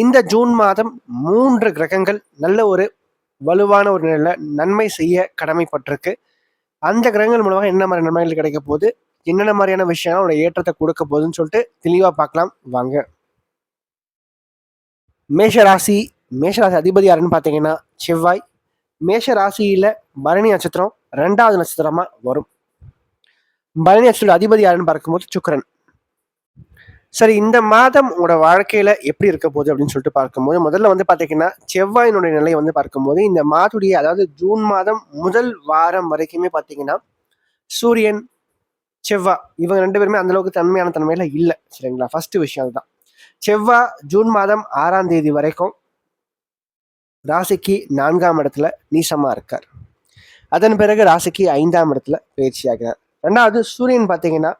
இந்த ஜூன் மாதம் மூன்று கிரகங்கள் நல்ல ஒரு வலுவான ஒரு நிலையில் நன்மை செய்ய கடமைப்பட்டிருக்கு. அந்த கிரகங்கள் மூலமாக என்ன மாதிரி நன்மைகள் கிடைக்க போகுது? என்னென்ன மாதிரியான விஷயங்கள் ஏற்றத்தை கொடுக்க போகுதுன்னு சொல்லிட்டு தெளிவாக பார்க்கலாம். வாங்க. மேஷ ராசி மேஷ ராசி அதிபதி யாருன்னு பார்த்தீங்கன்னா செவ்வாய். மேஷ ராசியில பரணி நட்சத்திரம் ரெண்டாவது நட்சத்திரமா வரும். பரணி நட்சத்திர அதிபதி யாருன்னு பார்க்கும்போது சுக்கரன். சரி இந்த மாதம் உங்களோட வாழ்க்கையில எப்படி இருக்க போகுது அப்படின்னு சொல்லிட்டு பார்க்கும்போது முதல்ல வந்து பாத்தீங்கன்னா செவ்வாயினுடைய நிலையை வந்து பார்க்கும்போது இந்த மாதுடைய அதாவது ஜூன் மாதம் முதல் வாரம் வரைக்குமே பாத்தீங்கன்னா சூரியன் செவ்வாய் இவங்க ரெண்டு பேருமே அந்த அளவுக்கு தன்மையான தன்மையில இல்லை சரிங்களா? ஃபர்ஸ்ட் விஷயம் அதுதான். செவ்வாய் ஜூன் மாதம் ஆறாம் தேதி வரைக்கும் ராசிக்கு நான்காம் இடத்துல நீசமா இருக்கார். அதன் பிறகு ராசிக்கு ஐந்தாம் இடத்துல பயிற்சியாகிறார். ரெண்டாவது சூரியன் பார்த்தீங்கன்னா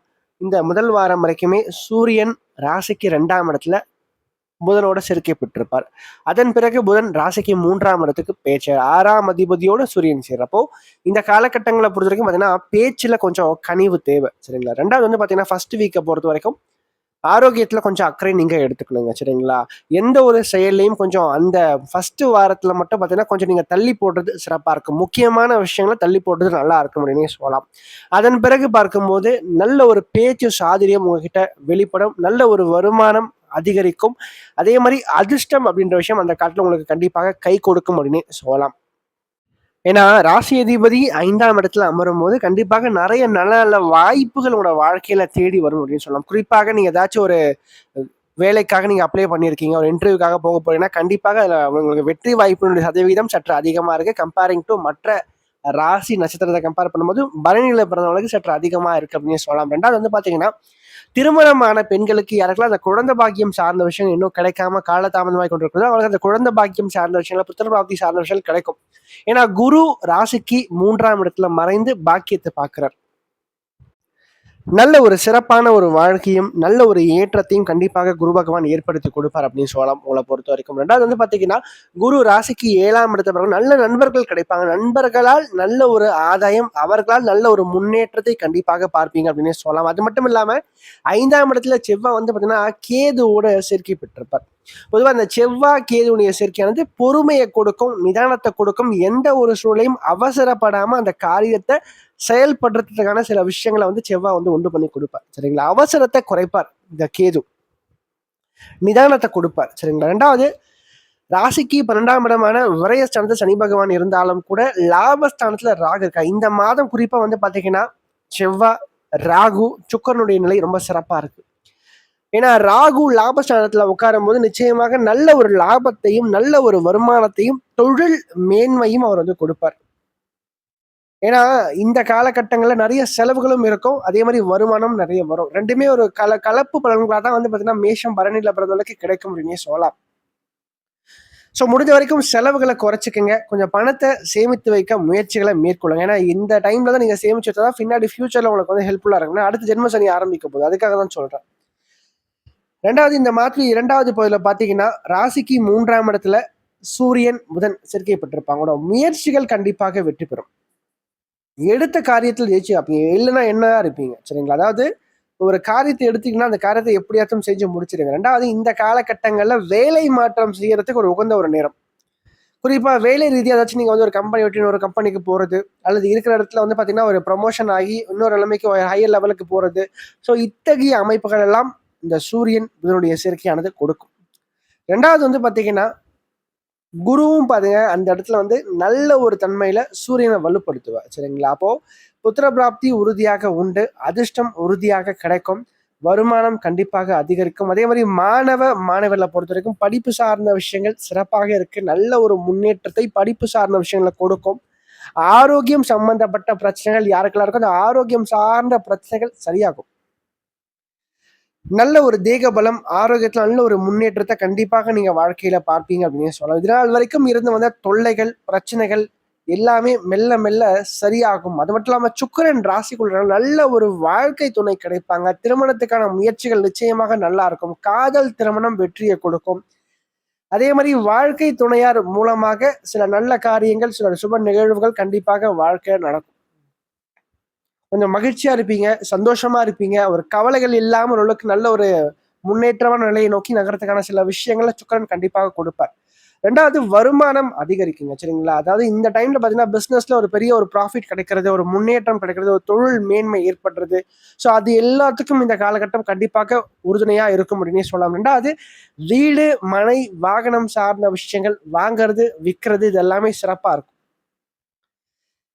இந்த முதல் வாரம் வரைக்குமே சூரியன் ராசிக்கு ரெண்டாம் இடத்துல புதனோட சேர்க்கப்பட்டிருப்பார் அதன் பிறகு புதன் ராசிக்கு மூன்றாம் இடத்துக்கு பேச்சு ஆறாம் அதிபதியோட சூரியன் சேர்றப்போ இந்த காலகட்டங்களை பொறுத்த வரைக்கும் பார்த்தீங்கன்னா பேச்சில் கொஞ்சம் கனிவு தேவை. சரிங்களா? ரெண்டாவது வந்து பார்த்தீங்கன்னா ஃபர்ஸ்ட் வீக்கை பொறுத்த வரைக்கும் ஆரோக்கியத்தில் கொஞ்சம் அக்கறை நீங்கள் எடுத்துக்கணுங்க சரிங்களா? எந்த ஒரு செயல்லையும் கொஞ்சம் அந்த ஃபஸ்ட்டு வாரத்தில் மட்டும் பார்த்தீங்கன்னா கொஞ்சம் நீங்கள் தள்ளி போடுறது சிறப்பாக இருக்கும். முக்கியமான விஷயங்களை தள்ளி போடுறது நல்லா இருக்கும் அப்படின்னு சொல்லலாம். அதன் பிறகு பார்க்கும்போது நல்ல ஒரு பேச்சு சாதுரியம் உங்ககிட்ட வெளிப்படும். நல்ல ஒரு வருமானம் அதிகரிக்கும். அதே மாதிரி அதிர்ஷ்டம் அப்படின்ற விஷயம் அந்த காலத்தில் உங்களுக்கு கண்டிப்பாக கை கொடுக்கும் அப்படின்னு சொல்லலாம். ஏன்னா ராசி அதிபதி ஐந்தாம் இடத்துல அமரும் போது கண்டிப்பாக நிறைய நல்ல நல்ல வாய்ப்புகள் உங்களோட வாழ்க்கையில தேடி வரும் அப்படின்னு சொல்லலாம். குறிப்பாக நீங்க ஏதாச்சும் ஒரு வேலைக்காக நீங்க அப்ளை பண்ணியிருக்கீங்க ஒரு இன்டர்வியூக்காக போக போறீங்கன்னா கண்டிப்பாக அதுல உங்களுக்கு வெற்றி வாய்ப்பினுடைய சதவீதம் சற்று அதிகமா இருக்கு. கம்பேரிங் டு மற்ற ராசி நட்சத்திரத்தை கம்பேர் பண்ணும்போது பரணியில பிறந்தவங்களுக்கு சற்று அதிகமா இருக்கு அப்படின்னு சொல்லலாம். ரெண்டாவது வந்து பாத்தீங்கன்னா திருமணமான பெண்களுக்கு யாருக்கெல்லாம் அந்த குழந்தை பாக்கியம் சார்ந்த விஷயம் இன்னும் கிடைக்காம காலதாமதமாக கொண்டிருக்கிறதோ அவங்களுக்கு அந்த குழந்தை பாக்கியம் சார்ந்த விஷயங்கள் புத்திர பிராப்தி சார்ந்த விஷயங்கள் கிடைக்கும். ஏன்னா குரு ராசிக்கு மூன்றாம் இடத்துல மறைந்து பாக்கியத்தை பார்க்கிறார். நல்ல ஒரு சிறப்பான ஒரு வாழ்க்கையும் நல்ல ஒரு ஏற்றத்தையும் கண்டிப்பாக குரு பகவான் ஏற்படுத்தி கொடுப்பார் அப்படின்னு சொல்லலாம் உங்களை பொறுத்த வரைக்கும். ரெண்டாவது வந்து பாத்தீங்கன்னா குரு ராசிக்கு ஏழாம் இடத்த பிறகு நல்ல நண்பர்கள் கிடைப்பாங்க. நண்பர்களால் நல்ல ஒரு ஆதாயம் அவர்களால் நல்ல ஒரு முன்னேற்றத்தை கண்டிப்பாக பார்ப்பீங்க அப்படின்னு சொல்லலாம். அது மட்டும் இல்லாம ஐந்தாம் இடத்துல செவ்வாய் வந்து பாத்தீங்கன்னா கேதுவோட சேர்க்கை பெற்றிருப்பார். பொதுவாக அந்த செவ்வாய் கேதுடைய சேர்க்கையானது பொறுமையை கொடுக்கும் நிதானத்தை கொடுக்கும் எந்த ஒரு சூழலையும் அவசரப்படாமல் அந்த காரியத்தை செயல்படுறதுக்கான சில விஷயங்களை வந்து செவ்வாய் வந்து உண்டு பண்ணி கொடுப்பார். சரிங்களா? அவசரத்தை குறைப்பார் இந்த கேது. நிதானத்தை கொடுப்பார் சரிங்களா? ரெண்டாவது ராசிக்கு பன்னெண்டாம் இடமான விரயஸ்தானத்தில் சனி பகவான் இருந்தாலும் கூட லாபஸ்தானத்துல ராகு இருக்கா? இந்த மாதம் குறிப்பாக வந்து பார்த்தீங்கன்னா செவ்வாய் ராகு சுக்கரனுடைய நிலை ரொம்ப சிறப்பாக இருக்கு. ஏன்னா ராகு லாபஸ்தானத்துல உட்காரும் போது நிச்சயமாக நல்ல ஒரு லாபத்தையும் நல்ல ஒரு வருமானத்தையும் தொழில் மேன்மையும் அவர் வந்து கொடுப்பார். ஏன்னா இந்த காலகட்டங்களில் நிறைய செலவுகளும் இருக்கும். அதே மாதிரி வருமானம் நிறைய வரும். ரெண்டுமே ஒரு கல கலப்பு பலன்களாக தான் வந்து பார்த்தீங்கன்னா மேஷம் பரணியில் பிறந்தவளுக்கு கிடைக்கும் அப்படின்னு சொல்லலாம். ஸோ முடிஞ்ச வரைக்கும் செலவுகளை குறைச்சிக்கங்க. கொஞ்சம் பணத்தை சேமித்து வைக்க முயற்சிகளை மேற்கொள்ளுங்க. ஏன்னா இந்த டைம்ல தான் நீங்கள் சேமிச்சு வச்சா தான் பின்னாடி ஃபியூச்சரில் உங்களுக்கு வந்து ஹெல்ப்ஃபுல்லாக இருக்குன்னா அடுத்த ஜென்ம சனி ஆரம்பிக்க போகுது. அதுக்காக தான் சொல்கிறேன் ரெண்டாவது இந்த மாதிரி இரண்டாவது பகுதியில் பார்த்தீங்கன்னா ராசிக்கு மூன்றாம் இடத்துல சூரியன் புதன் சேர்க்கைப்பட்டிருப்பாங்க. முயற்சிகள் கண்டிப்பாக வெற்றி பெறும். எடுத்த காரியத்தில் ஜெயிச்சு அப்பீங்க இல்லைன்னா என்னதான் இருப்பீங்க? சரிங்களா? அதாவது ஒரு காரியத்தை எடுத்தீங்கன்னா அந்த காரியத்தை எப்படியாச்சும் செஞ்சு முடிச்சிருங்க ரெண்டாவது இந்த காலகட்டங்களில் வேலை மாற்றம் செய்யறதுக்கு ஒரு உகந்த ஒரு நேரம். குறிப்பாக வேலை ரீதியாக ஏதாச்சும் நீங்கள் வந்து ஒரு கம்பெனி விட்டு இன்னொரு கம்பெனிக்கு போகிறது அல்லது இருக்கிற இடத்துல வந்து பார்த்தீங்கன்னா ஒரு ப்ரொமோஷன் ஆகி இன்னொரு நிலைமைக்கு ஹையர் லெவலுக்கு போகிறது ஸோ இத்தகைய அமைப்புகள் எல்லாம் இந்த சூரியன் புதனுடைய சேர்க்கையானது கொடுக்கும். ரெண்டாவது வந்து பார்த்தீங்கன்னா குருவும் பாருங்க அந்த இடத்துல வந்து நல்ல ஒரு தன்மையில சூரியனை வலுப்படுத்துவார் சரிங்களா? அப்போ புத்திர பிராப்தி உறுதியாக உண்டு அதிர்ஷ்டம் உறுதியாக கிடைக்கும் வருமானம் கண்டிப்பாக அதிகரிக்கும். அதே மாதிரி மாணவ மாணவர்களை பொறுத்த வரைக்கும் படிப்பு சார்ந்த விஷயங்கள் சிறப்பாக இருக்கு நல்ல ஒரு முன்னேற்றத்தை படிப்பு சார்ந்த விஷயங்களை கொடுக்கும். ஆரோக்கியம் சம்பந்தப்பட்ட பிரச்சனைகள் யாருக்கெல்லாம் இருக்கோ அந்த ஆரோக்கியம் சார்ந்த பிரச்சனைகள் சரியாகும். நல்ல ஒரு தேக பலம் ஆரோக்கியத்தில் நல்ல ஒரு முன்னேற்றத்தை கண்டிப்பாக நீங்கள் வாழ்க்கையில் பார்ப்பீங்க அப்படின்னு சொல்லலாம். இதனால் வரைக்கும் இருந்து வந்த தொல்லைகள் பிரச்சனைகள் எல்லாமே மெல்ல மெல்ல சரியாகும். அது மட்டும் இல்லாமல் சுக்கரன் ராசிக்குள்ள நல்ல ஒரு வாழ்க்கை துணை கிடைப்பாங்க. திருமணத்துக்கான முயற்சிகள் நிச்சயமாக நல்லா இருக்கும். காதல் திருமணம் வெற்றியை கொடுக்கும். அதே மாதிரி வாழ்க்கை துணையார் மூலமாக சில நல்ல காரியங்கள் சில சுப நிகழ்வுகள் கண்டிப்பாக வாழ்க்கை நடக்கும். கொஞ்சம் மகிழ்ச்சியா இருப்பீங்க சந்தோஷமா இருப்பீங்க. ஒரு கவலைகள் இல்லாமல் ஓரளவுக்கு நல்ல ஒரு முன்னேற்றமான நிலையை நோக்கி நகரத்துக்கான சில விஷயங்களை சுக்கரன் கண்டிப்பாக கொடுப்பார். ரெண்டாவது வருமானம் அதிகரிக்குங்க சரிங்களா? அதாவது இந்த டைம்ல பாத்தீங்கன்னா பிசினஸ்ல ஒரு பெரிய ஒரு ப்ராஃபிட் கிடைக்கிறது ஒரு முன்னேற்றம் கிடைக்கிறது ஒரு தொழில் மேன்மை ஏற்படுறது. ஸோ அது எல்லாத்துக்கும் இந்த காலகட்டம் கண்டிப்பாக உறுதுணையா இருக்கும் அப்படின்னு சொல்லலாம். ரெண்டாவது வீடு மனை வாகனம் சார்ந்த விஷயங்கள் வாங்குறது விற்கிறது இது எல்லாமே சிறப்பா இருக்கும்.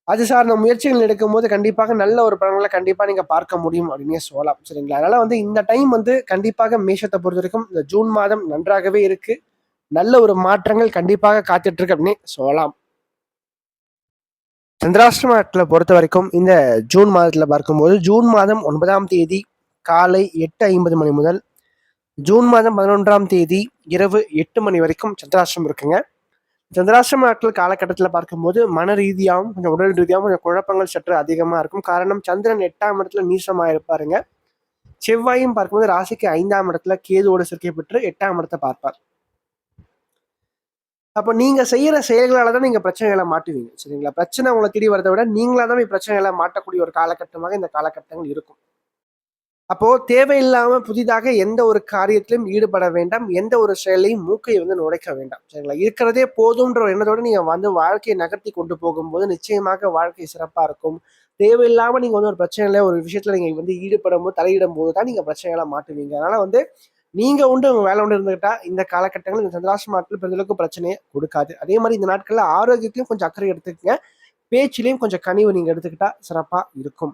அது சார்ந்த முயற்சிகள் எடுக்கும் போது கண்டிப்பாக நல்ல ஒரு படங்களை கண்டிப்பாக நீங்கள் பார்க்க முடியும் அப்படின்னே சொல்லலாம். சரிங்களா? அதனால் வந்து இந்த டைம் வந்து கண்டிப்பாக மேஷத்தை பொறுத்த வரைக்கும் இந்த ஜூன் மாதம் நன்றாகவே இருக்குது நல்ல ஒரு மாற்றங்கள் கண்டிப்பாக காத்துட்ருக்கு அப்படின்னு சொல்லலாம். சந்திராஷ்டமத்தில் பொறுத்த வரைக்கும் இந்த ஜூன் மாதத்தில் பார்க்கும்போது ஜூன் மாதம் ஒன்பதாம் தேதி காலை எட்டு ஐம்பது மணி முதல் ஜூன் மாதம் பதினொன்றாம் தேதி இரவு எட்டு மணி வரைக்கும் சந்திராஷ்டிரம் இருக்குங்க. சந்திராஷ்டிரம நாட்கள் காலகட்டத்தில் பார்க்கும்போது மன ரீதியாகவும் கொஞ்சம் உடல் ரீதியாகவும் கொஞ்சம் குழப்பங்கள் சற்று அதிகமாக இருக்கும். காரணம் சந்திரன் எட்டாம் இடத்துல நீசமாக இருப்பாருங்க. செவ்வாயும் பார்க்கும்போது ராசிக்கு ஐந்தாம் இடத்துல கேதுவோடு சேர்க்கை பெற்று எட்டாம் இடத்தை பார்ப்பார். அப்போ நீங்க செய்யற செயல்களால தான் நீங்க பிரச்சனைகளை மாட்டுவீங்க சரிங்களா? பிரச்சனை உங்களை தேடி வரதை விட நீங்களா தான் பிரச்சனைகளை மாட்டக்கூடிய ஒரு காலகட்டமாக இந்த காலகட்டங்கள் இருக்கும். அப்போ தேவையில்லாம புதிதாக எந்த ஒரு காரியத்திலும் ஈடுபட வேண்டாம். எந்த ஒரு செயலையும் மூக்கையை வந்து நுழைக்க வேண்டாம். சரிங்களா? இருக்கிறதே போதும்ன்ற ஒரு எண்ணத்தோட நீங்க வந்து வாழ்க்கையை நகர்த்தி கொண்டு போகும்போது நிச்சயமாக வாழ்க்கை சிறப்பா இருக்கும். தேவையில்லாம நீங்க வந்து ஒரு பிரச்சனையில ஒரு விஷயத்துல நீங்க வந்து ஈடுபடும் போது தலையிடும் போது தான் நீங்க பிரச்சனைகளை மாட்டுவீங்க. அதனால வந்து நீங்க உண்டு உங்க வேலை உண்டு இருந்துகிட்டா இந்த காலகட்டங்கள் இந்த சந்திராசி நாட்கள் பெருந்தளவுக்கு பிரச்சனையை கொடுக்காது. அதே மாதிரி இந்த நாட்கள்ல ஆரோக்கியத்திலையும் கொஞ்சம் அக்கறை எடுத்துக்கங்க. பேச்சிலையும் கொஞ்சம் கனிவு நீங்க எடுத்துக்கிட்டா சிறப்பா இருக்கும்.